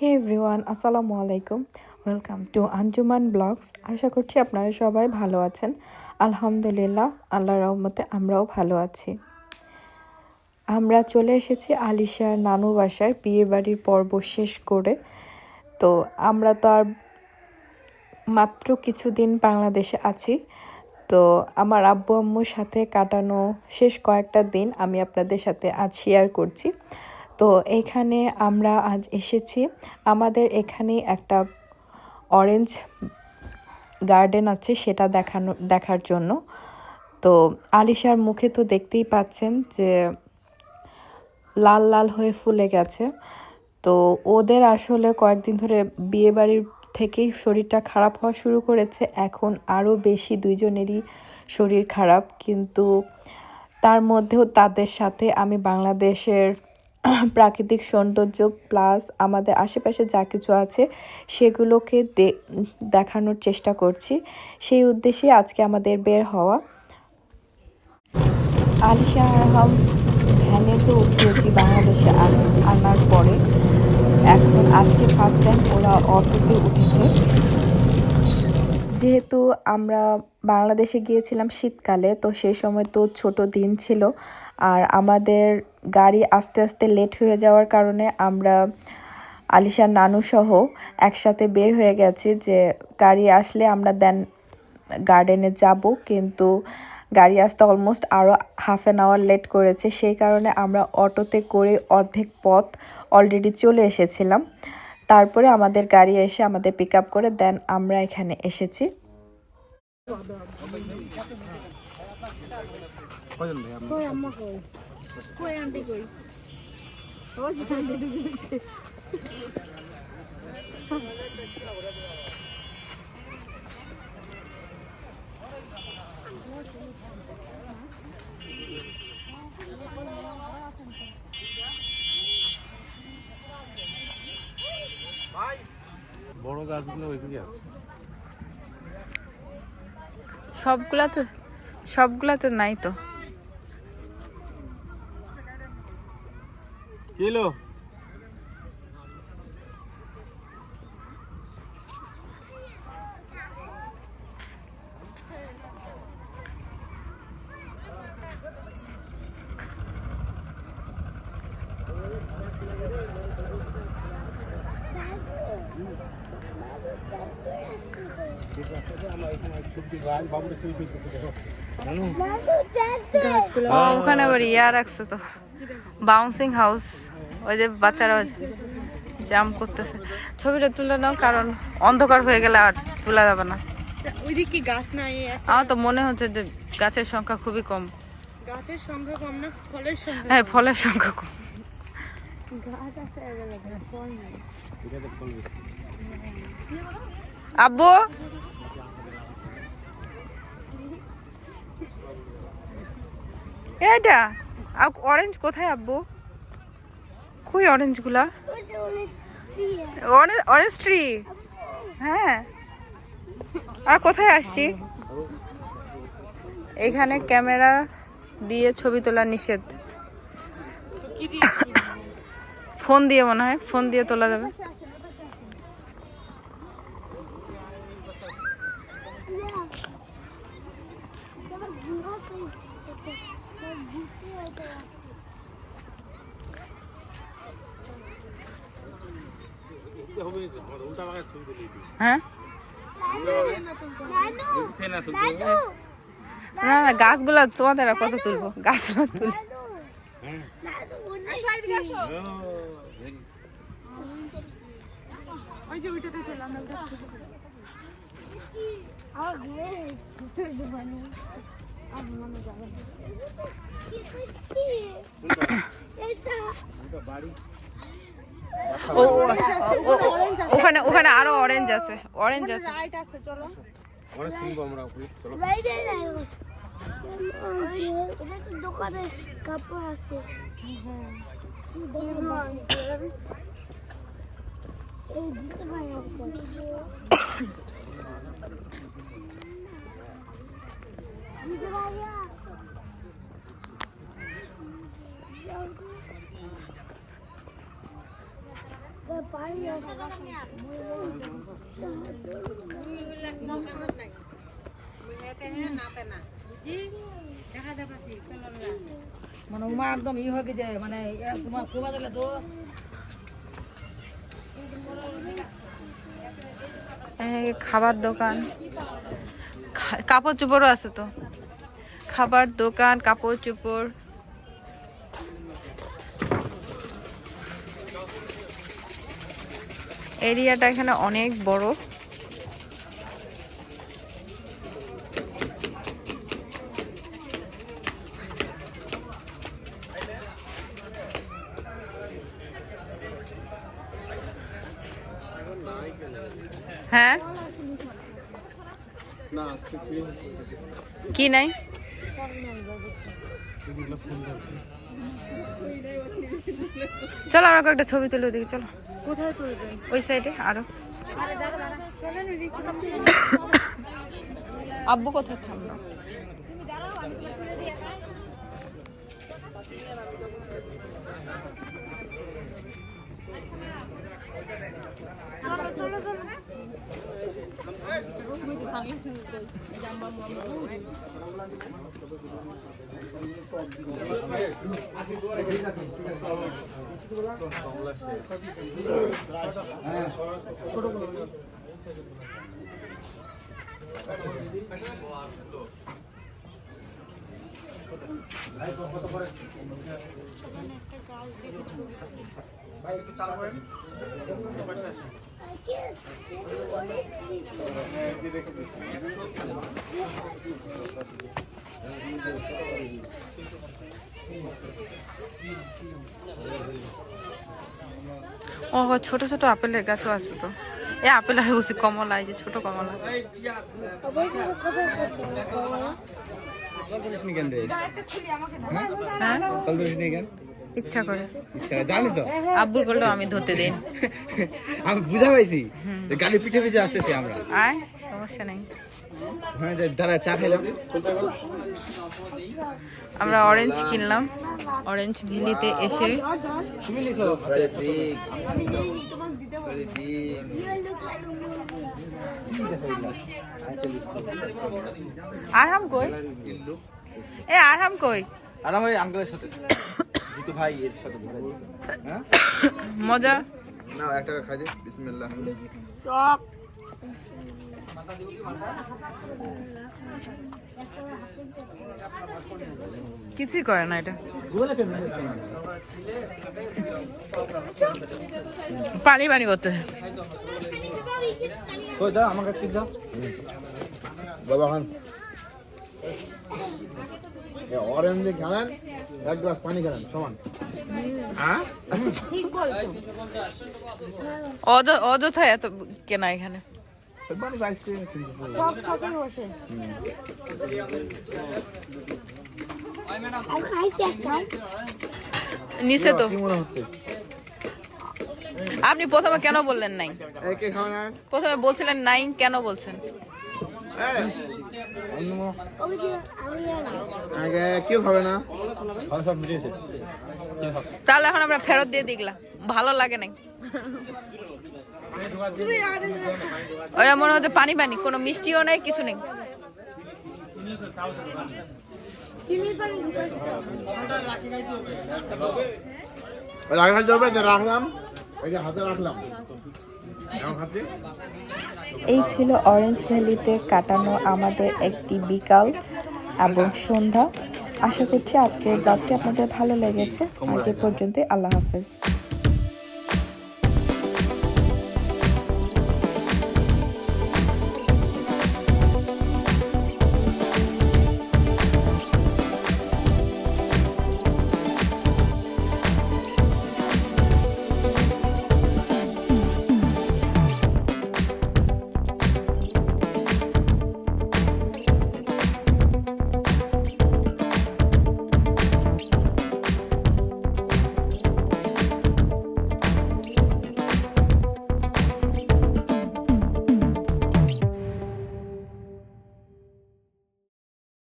হে everyone আসসালামু আলাইকুম welcome to Anjuman blogs আশা করছি আপনারা সবাই ভালো আছেন। আলহামদুলিল্লাহ, আল্লাহ রহমতে আমরাও ভালো আছি। আমরা চলে এসেছি আলিশার নানু বাসায়, বিয়ে বাড়ির পর্ব শেষ করে। তো আমরা তো আর মাত্র কিছুদিন বাংলাদেশে আছি। তো আমার আব্বু আম্মুর সাথে কাটানো শেষ কয়েকটা দিন আমি আপনাদের সাথে আজ শেয়ার করছি। তো এখানে আমরা আজ এসেছি। আমাদের এখানে একটা অরেঞ্জ গার্ডেন আছে, সেটা দেখানো, দেখার জন্য। তো আলিশার মুখে তো দেখতেই পাচ্ছেন যে লাল লাল হয়ে ফুলে গেছে। তো ওদের আসলে কয়েকদিন ধরে বিয়েবাড়ির থেকেই শরীরটা খারাপ হওয়া শুরু করেছে। এখন আরও বেশি দুইজনেরই শরীর খারাপ। কিন্তু তার মধ্যেও তাদের সাথে আমি বাংলাদেশের প্রাকৃতিক সৌন্দর্য প্লাস আমাদের আশেপাশে যা কিছু আছে, সেগুলোকে দেখানোর চেষ্টা করছি। সেই উদ্দেশ্যে আজকে আমাদের বের হওয়া। আলিশা আরহাম ভ্যানে তো উঠিয়েছি বাংলাদেশে আনার পরে। এখন আজকে ফার্স্ট টাইম ওরা অটোতে উঠেছে। যেহেতু আমরা বাংলাদেশে গিয়েছিলাম শীতকালে, তো সেই সময় তো ছোট দিন ছিল। আর আমাদের গাড়ি আস্তে আস্তে লেট হয়ে যাওয়ার কারণে আমরা আলিশার নানু সহ একসাথে বের হয়ে গেছি যে গাড়ি আসলে আমরা দেন গার্ডেনে যাব। কিন্তু গাড়ি আসতে অলমোস্ট আরও হাফ অ্যান আওয়ার লেট করেছে। সেই কারণে আমরা অটোতে করে অর্ধেক পথ অলরেডি চলে এসেছিলাম। তারপরে আমাদের গাড়ি এসে আমাদের পিক আপ করে দেন আমরা এখানে এসেছি। বড় গাছগুলো ওইদিকে আছে। সবগুলা তো সবগুলা তো নাই তো। কিলো ওখানে আবার ইয়া রাখছে তো। বাউন্সিং হাউস ওই যে বাচ্চারা জাম্প করতেছে। ছবিটা তুলে নাও কারণ অন্ধকার হয়ে গেলে আর তোলা যাবে না। ওইদিকে গাছ নাই আমার তো মনে হচ্ছে যে গাছের সংখ্যা খুবই কম। গাছের সংখ্যা কম না ফলের সংখ্যা হ্যাঁ ফলের সংখ্যা কম। আব্বু! এইটা অরেঞ্জ কোথায় আব্বু? কই অরেঞ্জগুলা? অরেঞ্জ ট্রি হ্যাঁ। আর কোথায় আসছি? এখানে ক্যামেরা দিয়ে ছবি তোলা নিষেধ। ফোন দিয়ে মনে হয় ফোন দিয়ে তোলা যাবে। হ্যাঁ? না না গাছগুলো তোমাদের কত তুলবো? গাছগুলো তুল। ওই যে ওইটাতে চলে আমরা যাচ্ছি ও ও, ও, ওখানে ওখানে আরও অরেঞ্জ আছে অরেঞ্জ আছে রাইট আছে চলো অনেক শুনব আমরা ওখানে। চলো দোকানে কাপড় আছে এই দিতে পারি দিতে পারি পানি আছে মানে উমা একদম ই হয়ে গেছে মানে কুবা দিলে তো। খাবার দোকান। কাপড় চোপড়ও আছে তো। খাবার দোকান, কাপড় চোপড়। এরিয়াটা এখানে অনেক বড়। হ্যাঁ? কি নাই? চলো আমরা কয়েকটা ছবি তুলে ওদিকে চলো। কোথায় তুলবেন ওই সাইডে আরও। আব্বু কোথায় থামলো? একটা গাছ দেখে ছবি ভাই একটু চাল করেন পয়সা আছে ও ছোট ছোট আপেলের গাছও আছে তো। এই আপেল আর বলছি কমলা এই যে ছোট কমলা। হ্যাঁ? ইচ্ছা করে। জানি তো। আব্বুর করলেও আমি ধরতে দিন আমি বুঝা পাইছি। যে গাড়ির পিছে পিছে আসতেছি আমরা। আয় সমস্যা নেই। হ্যাঁ যে দাঁড়া চা খেলাম আমরা অরেঞ্জ কিনলাম। অরেঞ্জ ভ্যালিতে এসে। আরহাম কই? এ আরহাম কই? আর আমার আঙ্কেলের সাথে। জিতু ভাই এর সাথে হ্যাঁ? মজা? না একটা খাই দে বিসমিল্লাহ। কিছুই করে না এটা। পানি পানি করতে। বাবা খান। অরেঞ্জ খেলেন? এক গ্লাস পানি খেলেন সমান। হ্যাঁ? অযথা এত কেনা এখানে। নিচে তো। আপনি প্রথমে কেন বললেন নাই? প্রথমে বলছিলেন নাই কেন বলছেন? কেউ খাবে না? তাহলে এখন আমরা ফেরত দিয়ে দেখলাম। ভালো লাগে নাই। ওরা মনে হচ্ছে পানি পানি কোনো মিষ্টিও নেই, কিছু নেই। এই ছিল অরেঞ্জ ভ্যালিতে কাটানো আমাদের একটি বিকাল এবং সন্ধ্যা। আশা করছি আজকের ব্লগটি আপনাদের ভালো লেগেছে। আজ এ পর্যন্তই আল্লাহ হাফেজ।